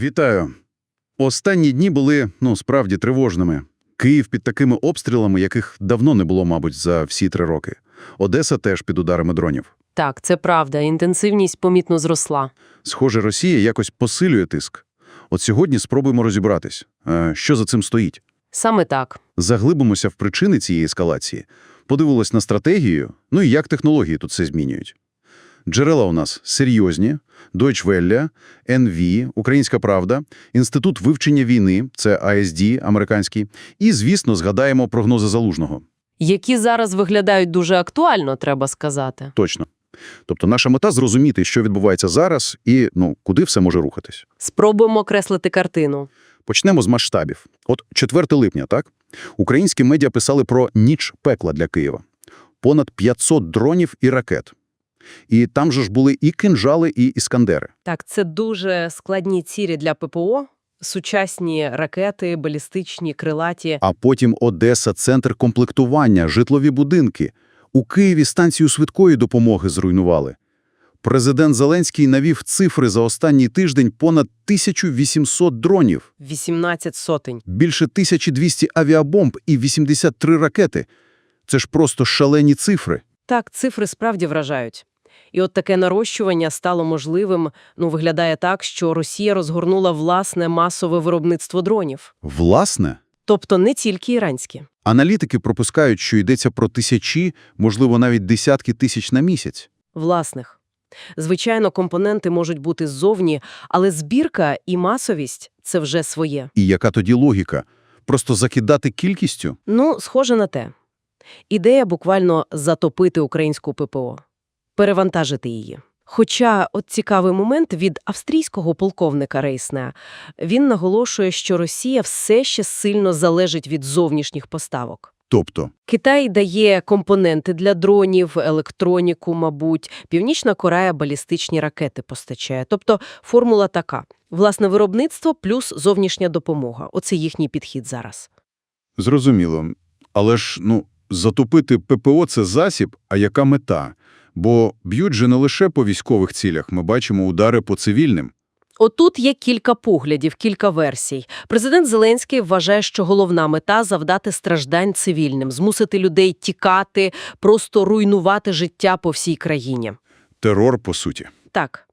Вітаю. Останні дні були, ну, справді тривожними. Київ під такими обстрілами, яких давно не було, мабуть, за всі три роки. Одеса теж під ударами дронів. Так, це правда. Інтенсивність помітно зросла. Схоже, Росія якось посилює тиск. От сьогодні спробуємо розібратись, що за цим стоїть. Саме так. Заглибимося в причини цієї ескалації, подивились на стратегію, ну і як технології тут все змінюють. Джерела у нас серйозні, Deutsche Welle, НВ, Українська Правда, Інститут вивчення війни, це АСД американський, і, звісно, згадаємо прогнози Залужного. Які зараз виглядають дуже актуально, треба сказати. Точно. Тобто наша мета – зрозуміти, що відбувається зараз і ну, куди все може рухатись. Спробуємо окреслити картину. Почнемо з масштабів. От 4 липня, так? Українські медіа писали про ніч пекла для Києва. Понад 500 дронів і ракет. І там же ж були і кинжали, і іскандери. Так, це дуже складні цілі для ППО. Сучасні ракети, балістичні, крилаті. А потім Одеса – центр комплектування, житлові будинки. У Києві станцію швидкої допомоги зруйнували. Президент Зеленський навів цифри за останній тиждень понад 1800 дронів. 18 сотень. Більше 1200 авіабомб і 83 ракети. Це ж просто шалені цифри. Так, цифри справді вражають. І от таке нарощування стало можливим, ну, виглядає так, що Росія розгорнула власне масове виробництво дронів. Власне, Тобто не тільки іранські. аналітики пропускають, що йдеться про тисячі, можливо, навіть десятки тисяч на місяць. Власних. Звичайно, компоненти можуть бути ззовні, але збірка і масовість – це вже своє. І яка тоді логіка? Просто закидати кількістю? Ну, схоже на те. Ідея буквально затопити українську ППО, перевантажити її. Хоча от цікавий момент від австрійського полковника Рейсна. Він наголошує, що Росія все ще сильно залежить від зовнішніх поставок. Тобто, Китай дає компоненти для дронів, електроніку, мабуть. Північна Корея балістичні ракети постачає. Тобто формула така. Власне виробництво плюс зовнішня допомога. Оце їхній підхід зараз. зрозуміло. Але ж, ну, затопити ППО – це засіб, а яка мета? Бо б'ють же не лише по військових цілях, ми бачимо удари по цивільним. Отут є кілька поглядів, кілька версій. Президент Зеленський вважає, що головна мета – завдати страждань цивільним, змусити людей тікати, просто руйнувати життя по всій країні. Терор, по суті. Так.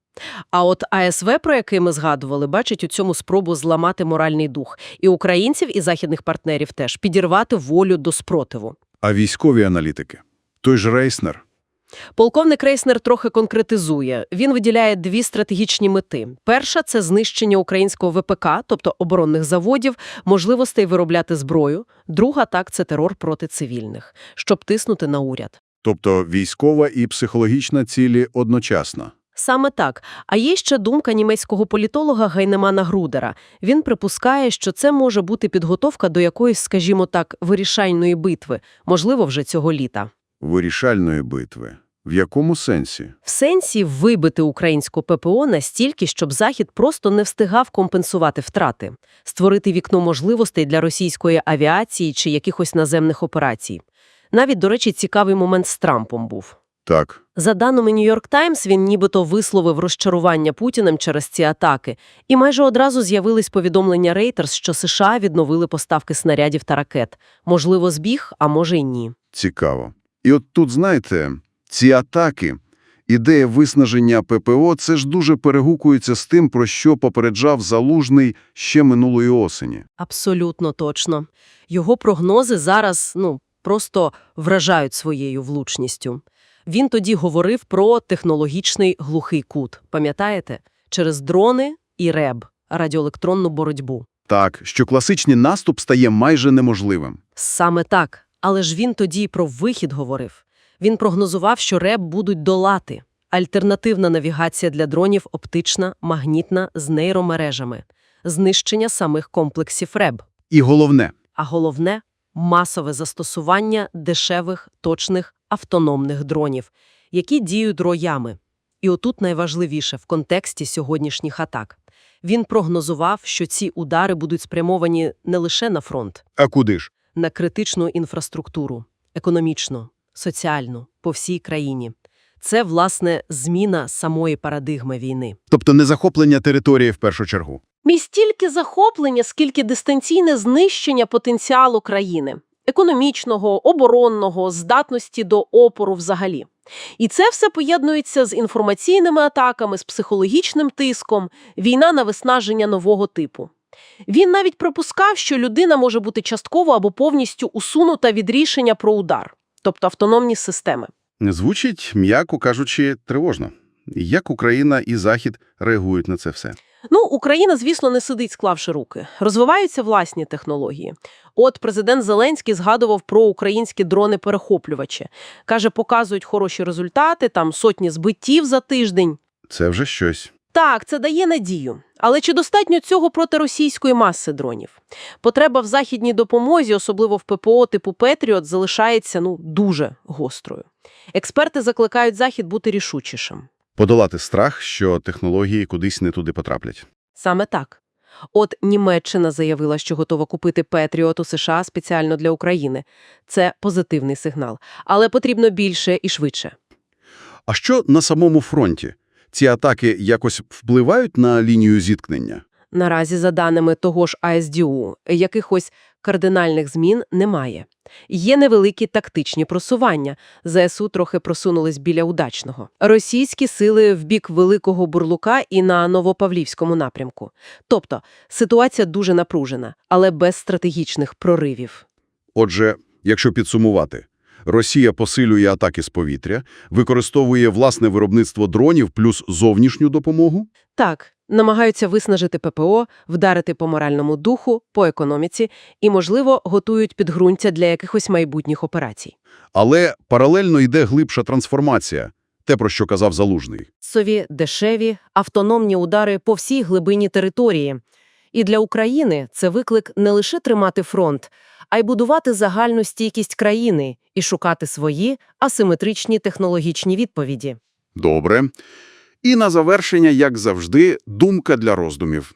А от АСВ, про який ми згадували, бачить у цьому спробу зламати моральний дух. І українців, і західних партнерів теж – підірвати волю до спротиву. А військові аналітики? Той ж Рейснер. Полковник Рейснер трохи конкретизує. Він виділяє дві стратегічні мети. Перша – це знищення українського ВПК, тобто оборонних заводів, можливостей виробляти зброю. Друга – так, це терор проти цивільних, щоб тиснути на уряд. Тобто військова і психологічна цілі одночасно. Саме так. А є ще думка німецького політолога Гайнемана Грудера. Він припускає, що це може бути підготовка до якоїсь, скажімо так, вирішальної битви, можливо, вже цього літа. Вирішальної битви. В якому сенсі? В сенсі вибити українську ППО настільки, щоб Захід просто не встигав компенсувати втрати, створити вікно можливостей для російської авіації чи якихось наземних операцій. Навіть, до речі, цікавий момент з Трампом був. Так. За даними Нью-Йорк Таймс, він нібито висловив розчарування Путіним через ці атаки, і майже одразу з'явились повідомлення Reuters, що США відновили поставки снарядів та ракет. Можливо, збіг, а може й ні. Цікаво. І от тут, знаєте, ці атаки, ідея виснаження ППО – це ж дуже перегукується з тим, про що попереджав Залужний ще минулої осені. Абсолютно точно. Його прогнози зараз, ну, просто вражають своєю влучністю. Він тоді говорив про технологічний глухий кут, пам'ятаєте? Через дрони і РЕБ – радіоелектронну боротьбу. Так, що класичний наступ стає майже неможливим. Саме так. Але ж він тоді про вихід говорив. Він прогнозував, що РЕБ будуть долати. Альтернативна навігація для дронів оптична, магнітна, з нейромережами. Знищення самих комплексів РЕБ. І головне А головне – масове застосування дешевих, точних, автономних дронів, які діють роями. І отут найважливіше в контексті сьогоднішніх атак. Він прогнозував, що ці удари будуть спрямовані не лише на фронт, – а куди ж? На критичну інфраструктуру, економічну, соціальну, по всій країні. Це, власне, зміна самої парадигми війни. Тобто не захоплення території в першу чергу. Мій стільки захоплення, скільки дистанційне знищення потенціалу країни економічного, оборонного, здатності до опору взагалі. І це все поєднується з інформаційними атаками, з психологічним тиском, війна на виснаження нового типу. Він навіть припускав, що людина може бути частково або повністю усунута від рішення про удар, тобто автономні системи. Звучить, м'яко кажучи, тривожно. Як Україна і Захід реагують на це все? Ну, Україна, звісно, не сидить, склавши руки. Розвиваються власні технології. От президент Зеленський згадував про українські дрони-перехоплювачі. Каже, показують хороші результати, там сотні збиттів за тиждень. Це вже щось. Так, це дає надію. Але чи достатньо цього проти російської маси дронів? Потреба в західній допомозі, особливо в ППО типу Петріот, залишається ну дуже гострою. Експерти закликають Захід бути рішучішим. Подолати страх, що технології кудись не туди потраплять. Саме так. От Німеччина заявила, що готова купити Петріот у США спеціально для України. Це позитивний сигнал. Але потрібно більше і швидше. А що на самому фронті? Ці атаки якось впливають на лінію зіткнення? Наразі, за даними того ж АСДУ, якихось кардинальних змін немає. Є невеликі тактичні просування. ЗСУ трохи просунулись біля удачного. Російські сили в бік Великого Бурлука і на Новопавлівському напрямку. Тобто, ситуація дуже напружена, але без стратегічних проривів. Отже, якщо підсумувати, Росія посилює атаки з повітря, використовує власне виробництво дронів плюс зовнішню допомогу, Так, намагаються виснажити ППО, вдарити по моральному духу, по економіці і, можливо, готують підґрунтя для якихось майбутніх операцій. але паралельно йде глибша трансформація, те, про що казав Залужний. Сові дешеві, автономні удари по всій глибині території. І для України це виклик не лише тримати фронт, а й будувати загальну стійкість країни і шукати свої асиметричні технологічні відповіді. Добре. І на завершення, як завжди, думка для роздумів.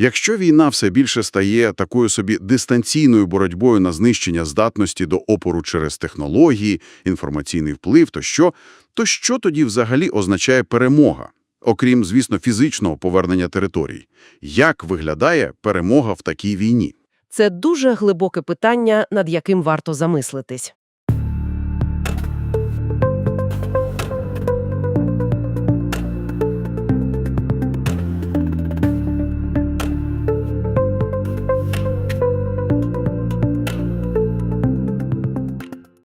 Якщо війна все більше стає такою собі дистанційною боротьбою на знищення здатності до опору через технології, інформаційний вплив, то що, то що тоді взагалі означає перемога? Окрім, звісно, фізичного повернення територій. Як виглядає перемога в такій війні? Це дуже глибоке питання, над яким варто замислитись.